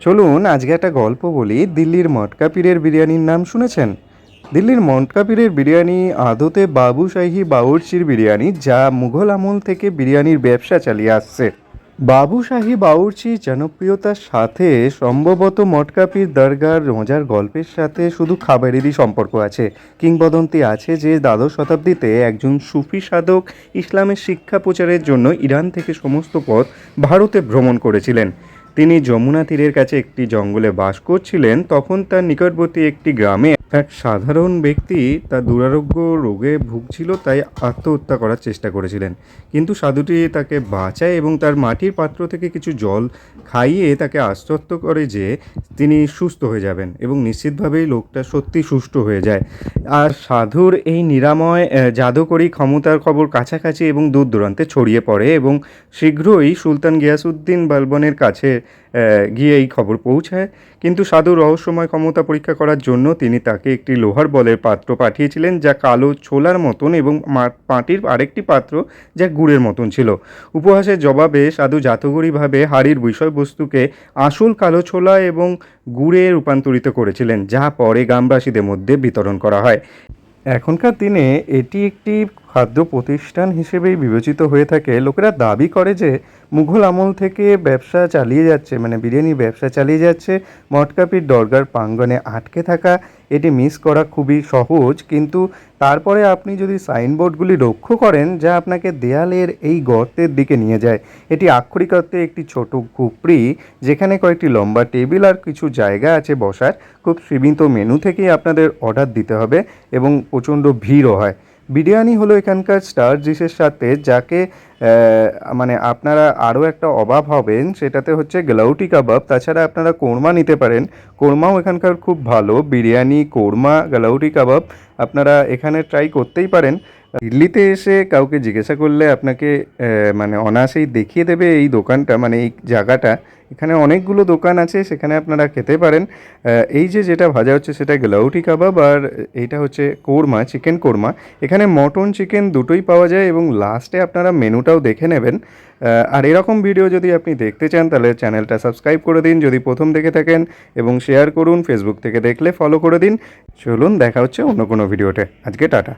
চলুন আজকে একটা গল্প বলি দিল্লির মটকা পীরের বিরিয়ানির নাম শুনেছেন? দিল্লির মটকা পীরের বিরিয়ানি আদতে বাবুশাহী বাউরচির বিরিয়ানি, যা মুঘল আমল থেকে বিরিয়ানির ব্যবসা চালিয়ে আসছে। বাবুশাহী বাউরচি জনপ্রিয়তার সাথে সম্ভবত মটকা পীর দরগার রোজার গল্পের সাথে শুধু খাবারেরই সম্পর্ক আছে। কিংবদন্তি আছে যে দ্বাদশ শতাব্দীতে একজন সুফি সাধক ইসলামের শিক্ষা প্রচারের জন্য ইরান থেকে সমস্ত পথ ভারতে ভ্রমণ করেছিলেন। তিনি যমুনা তীরের কাছে একটি জঙ্গলে বাস করছিলেন তখন তার নিকটবর্তী একটি গ্রামে এক সাধারণ ব্যক্তি তার দুরারোগ্য রোগে ভুগছিল, তাই আত্মহত্যা করার চেষ্টা করেছিলেন। কিন্তু সাধুটি তাকে বাঁচায় এবং তার মাটির পাত্র থেকে কিছু জল খাইয়ে তাকে আশ্বস্ত করে যে তিনি সুস্থ হয়ে যাবেন এবং নিশ্চিতভাবেই লোকটা সত্যি সুস্থ হয়ে যায়। আর সাধুর এই নিরাময় জাদুকরী ক্ষমতার খবর কাছাকাছি এবং দূর দূরান্তে ছড়িয়ে পড়ে এবং শীঘ্রই সুলতান গিয়াসুদ্দিন বালবনের কাছে গিয়ে এই খবর পৌঁছায়। কিন্তু সাধু রহস্যময় ক্ষমতা পরীক্ষা করার জন্য তিনি তাকে একটি লোহার বলের পাত্র পাঠিয়েছিলেন যা কালো ছোলার মতন এবং পাটির আরেকটি পাত্র যা গুড়ের মতন ছিল। উপহাসের জবাবে সাধু জাতগরিভাবে হাড়ির বিষয়বস্তুকে আসল কালো ছোলা এবং গুড়ে রূপান্তরিত করেছিলেন, যা পরে গ্রামবাসীদের মধ্যে বিতরণ করা হয়। এখনকার দিনে এটি একটি খাদ্য প্রতিষ্ঠান হিসেবেই বিবেচিত হয়ে থাকে। লোকেরা দাবি করে যে, মুঘল আমল থেকে ব্যবসা চালিয়ে যাচ্ছে মানে বিরিয়ানি ব্যবসা চালিয়ে যাচ্ছে। মটকাপির দরগার প্রাঙ্গণে আটকে থাকা, এটি মিস করা খুবই সহজ। কিন্তু তারপরে আপনি যদি সাইনবোর্ডগুলি লক্ষ্য করেন, যা আপনাকে দেয়ালের এই গর্তের দিকে নিয়ে যায়। এটি আক্ষরিক অর্থে একটি ছোট খুপড়ি যেখানে কয়েকটি লম্বা টেবিল আর কিছু জায়গা আছে বসার। খুব সীমিত মেনু থেকেই আপনাদের অর্ডার দিতে হবে এবং প্রচণ্ড ভিড়ও হয়। বিরিয়ানি হলো এখানকার স্টার ডিশের সাথে, যাকে মানে আপনারা আরও একটা অভাব হবেন, সেটাতে হচ্ছে গ্লাউটি কাবাব। তাছাড়া আপনারা কোরমা নিতে পারেন। কোরমাও এখানকার খুব ভালো, বিরিয়ানি, কোরমা, গ্লাউটি কাবাব, আপনারা এখানে ট্রাই করতেই পারেন। দিল্লিতে এসে কাউকে জিজ্ঞাসা করলে আপনাকে মানে অনায়াসেই দেখিয়ে দেবে এই দোকানটা মানে এই জায়গাটা। এখানে অনেকগুলো দোকান আছে, সেখানে আপনারা খেতে পারেন। এই যে যেটা ভাজা হচ্ছে সেটা গ্লাউটি কাবাব আর এইটা হচ্ছে কোরমা, চিকেন কোরমা। এখানে মটন, চিকেন দুটোই পাওয়া যায় এবং লাস্টে আপনারা মেনুটাও দেখে নেবেন। আর এরকম ভিডিও যদি আপনি দেখতে চান, তাহলে চ্যানেলটা সাবস্ক্রাইব করে দিন। যদি প্রথম দেখে থাকেন এবং শেয়ার করুন ফেসবুক থেকে দেখলে ফলো করে দিন। চলুন, দেখা হচ্ছে অন্য কোনো ভিডিওতে আজকে টাটা।